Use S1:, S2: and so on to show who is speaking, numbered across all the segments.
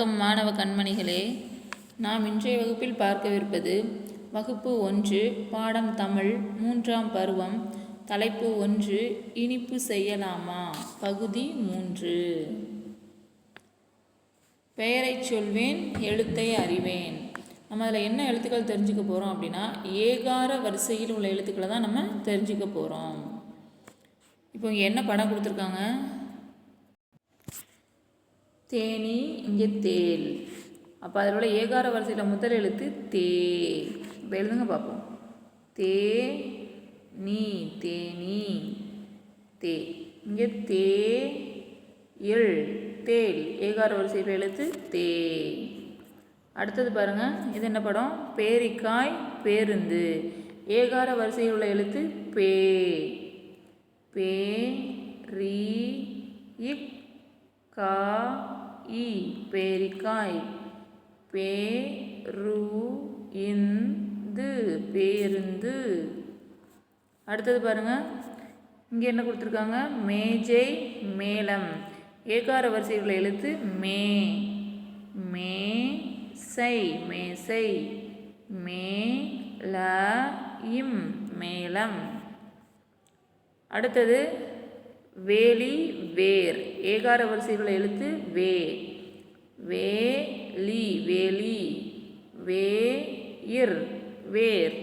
S1: வணக்கம் மாணவ கண்மணிகளே. நாம் இன்றைய வகுப்பில் பார்க்கவிருப்பது வகுப்பு ஒன்று பாடம் தமிழ் மூன்றாம் பருவம் தலைப்பு ஒன்று இனிப்பு செய்யலாமா? பகுதி மூன்று. பெயரைச் சொல்வேன் எழுத்தை அறிவேன். நம்ம அதில் என்ன எழுத்துக்கள் தெரிஞ்சுக்க போகிறோம் அப்படின்னா ஏகார வரிசையில் உள்ள எழுத்துக்களை தான் நம்ம தெரிஞ்சுக்க போகிறோம். இப்போ இங்கே என்ன படம் கொடுத்துருக்காங்க? தேனி இங்கே தேல். அப்போ அதில் உள்ள ஏகார வரிசையில் முதல் எழுத்து தே. இப்போ எழுதுங்க பார்ப்போம் தே நீ தேனி தே. இங்கே தே எள் தேல். ஏகார வரிசையில் எழுத்து தே. அடுத்தது பாருங்கள் இது என்ன படம்? பேரிக்காய் பேருந்து. ஏகார வரிசையில் உள்ள எழுத்து பே. பே ரீ இக் கா இ பேரிக்காய். பே ரு இந்து பேருந்து. அடுத்தது பாருங்க. இங்கே என்ன கொடுத்துருக்காங்க? மேஜை மேளம். ஏகார வரிசைகளை எழுத்து மே. மே சை மேசை. மே ல இம் மேளம். அடுத்தது வேலி வேர். ஏகார வரிசையில் உள்ள எழுத்து வே. வேலி வேலி. வே இர் வேர்.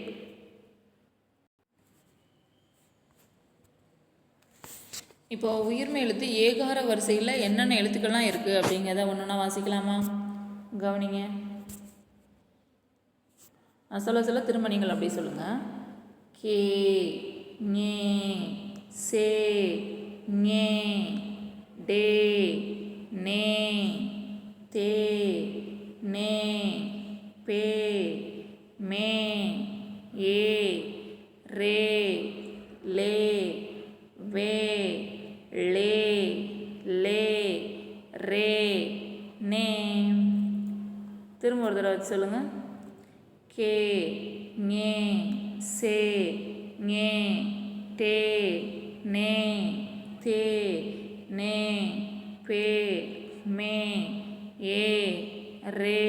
S1: இப்போ உயிர்மை எழுத்து ஏகார வரிசையில் என்னென்ன எழுத்துக்கள்லாம் இருக்குது அப்படிங்கிறத ஒன்று ஒன்றா வாசிக்கலாமா? கவனிங்க. நான் சொல்ல சொல்ல திரும்ப நீங்கள் அப்படி சொல்லுங்கள் கே ஞே சே ஞே டே நே தே நே பே மே ஏ ரே லே வே லே லே ரே நே. திரும்ப ஒரு தடவை வச்சு சொல்லுங்கள் கே ஞே சே ஞே டே நே. ரே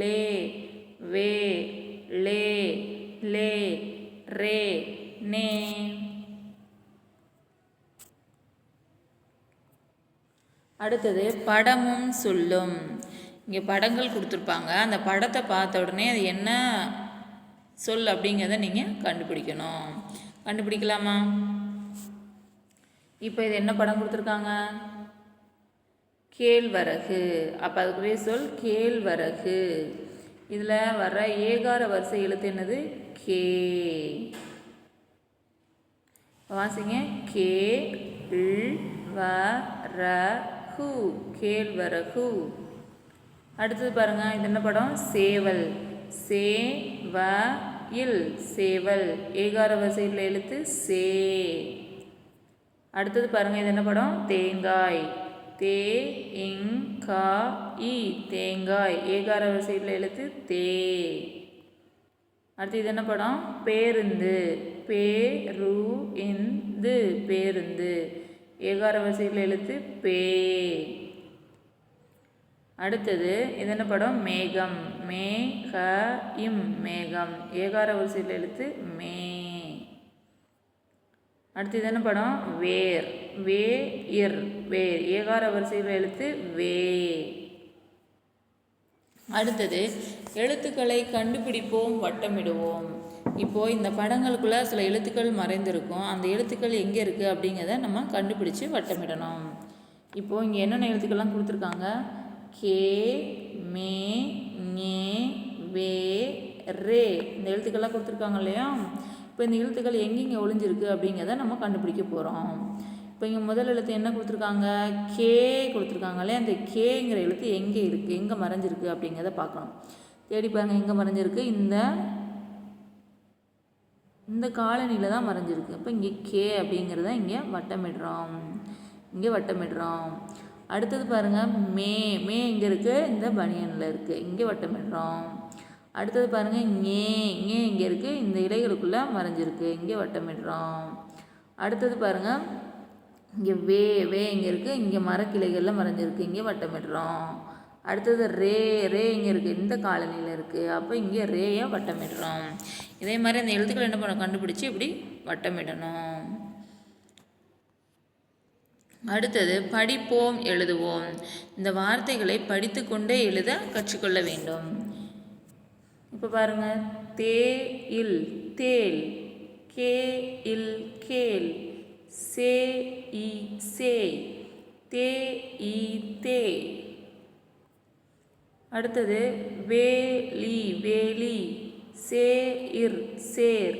S1: லே வே லே லே ரே நே. அடுத்தது படமும் சொல்லும். இங்கே படங்கள் கொடுத்துருப்பாங்க. அந்த படத்தை பார்த்த உடனே அது என்ன சொல் அப்படிங்கிறத நீங்கள் கண்டுபிடிக்கணும். கண்டுபிடிக்கலாமா? இப்போ இது என்ன படம் கொடுத்துருக்காங்க? கேழ்வரகு அப்போ அதுக்குரிய சொல் கேழ்வரகு இதில் வர ஏகார வரிசை எழுத்து என்னது? கே. வாசிங்க. கே வ ர ஹு. கேழ்வரகு அடுத்தது பாருங்க இது என்ன படம்? சேவல். சே வ இல் சேவல். ஏகார வரிசையில் எழுத்து சே. அடுத்தது பாருங்கள் இது என்ன படம்? தேங்காய். தே இங் கா இ தேங்காய். ஏகார வரிசையில் எழுத்து தே. அடுத்து இது என்ன படம்? பேருந்து. பே ரு இந்து பேருந்து. ஏகார வரிசையில் எழுத்து பே. அடுத்தது இது என்ன படம்? மேகம். மே க இம் மேகம். ஏகார வரிசையில் எழுத்து மே. அடுத்து என்ன படம்? வேர். வே இர். வேர். ஏகார வரிசையில் எழுத்து வே. அடுத்தது எழுத்துக்களை கண்டுபிடிப்போம் வட்டமிடுவோம். இப்போது இந்த படங்களுக்குள்ளே சில எழுத்துக்கள் மறைந்திருக்கும். அந்த எழுத்துக்கள் எங்கே இருக்குது அப்படிங்கிறத நம்ம கண்டுபிடிச்சு வட்டமிடணும். இப்போது இங்கே என்னென்ன எழுத்துக்கள்லாம் கொடுத்துருக்காங்க? கே மே ஞே வே ரே. இந்த எழுத்துக்கள்லாம் கொடுத்துருக்காங்க இல்லையா? இப்போ இந்த எழுத்துக்கள் எங்கெங்கே ஒளிஞ்சிருக்கு அப்படிங்கிறத நம்ம கண்டுபிடிக்க போகிறோம். இப்போ இங்கே முதல் எழுத்து என்ன கொடுத்துருக்காங்க? கே கொடுத்துருக்காங்களே அந்த கேங்கிற எழுத்து எங்கே இருக்குது எங்கே மறைஞ்சிருக்கு அப்படிங்கிறத பார்க்கணும். தேடி பாருங்க எங்கே மறைஞ்சிருக்கு? இந்த இந்த காலனியில் தான் மறைஞ்சிருக்கு. இப்போ இங்கே கே அப்படிங்கிறத இங்கே வட்டமிடுறோம். இங்கே வட்டமிடுறோம். அடுத்தது பாருங்கள் மே. மே எங்கே இருக்குது இந்த பனியனில் இருக்குது இங்கே வட்டமிடுறோம். அடுத்தது பாருங்கள் இங்கே இங்கே இங்கே இருக்குது இந்த இலைகளுக்குள்ளே மறைஞ்சிருக்கு. இங்கே வட்டமிடுறோம். அடுத்தது பாருங்கள் இங்கே வே வே இங்கே இருக்குது இங்கே மரக்கிளைகளில் மறைஞ்சிருக்கு. இங்கே வட்டமிடுறோம். அடுத்தது ரே ரே இங்கே இருக்குது இந்த காலனியில் இருக்குது அப்போ இங்கே ரேயை வட்டமிடுறோம். இதே மாதிரி அந்த எழுத்துக்கள் என்ன பண்ண கண்டுபிடிச்சி இப்படி வட்டமிடணும். அடுத்தது படிப்போம் எழுதுவோம். இந்த வார்த்தைகளை படித்து கொண்டே எழுத கற்றுக்கொள்ள வேண்டும். இப்போ பாருங்கள் தே இல் தேல் கே இல் கேல் சே இ சே தே இ தே. அடுத்தது வேலி வேலி சே இர் சேர்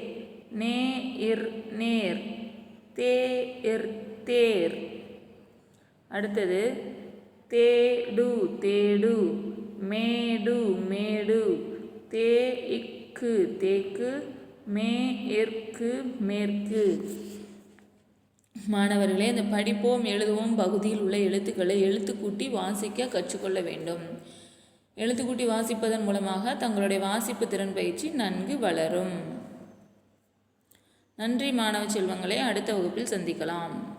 S1: நே இர் நேர் தே இர் தேர். அடுத்தது தேடு தேடு மேடு மேடு தே இக்கு தேக்கு மே ஏற்கு மேற்கு. மாணவர்களே இந்த படிப்போம் எழுதுவோம் பகுதியில் உள்ள எழுத்துக்களை எழுத்துக்கூட்டி வாசிக்க கற்றுக்கொள்ள வேண்டும். எழுத்துக்கூட்டி வாசிப்பதன் மூலமாக தங்களுடைய வாசிப்பு திறன் பயிற்சி நன்கு வளரும். நன்றி மாணவ செல்வங்களை. அடுத்த வகுப்பில் சந்திக்கலாம்.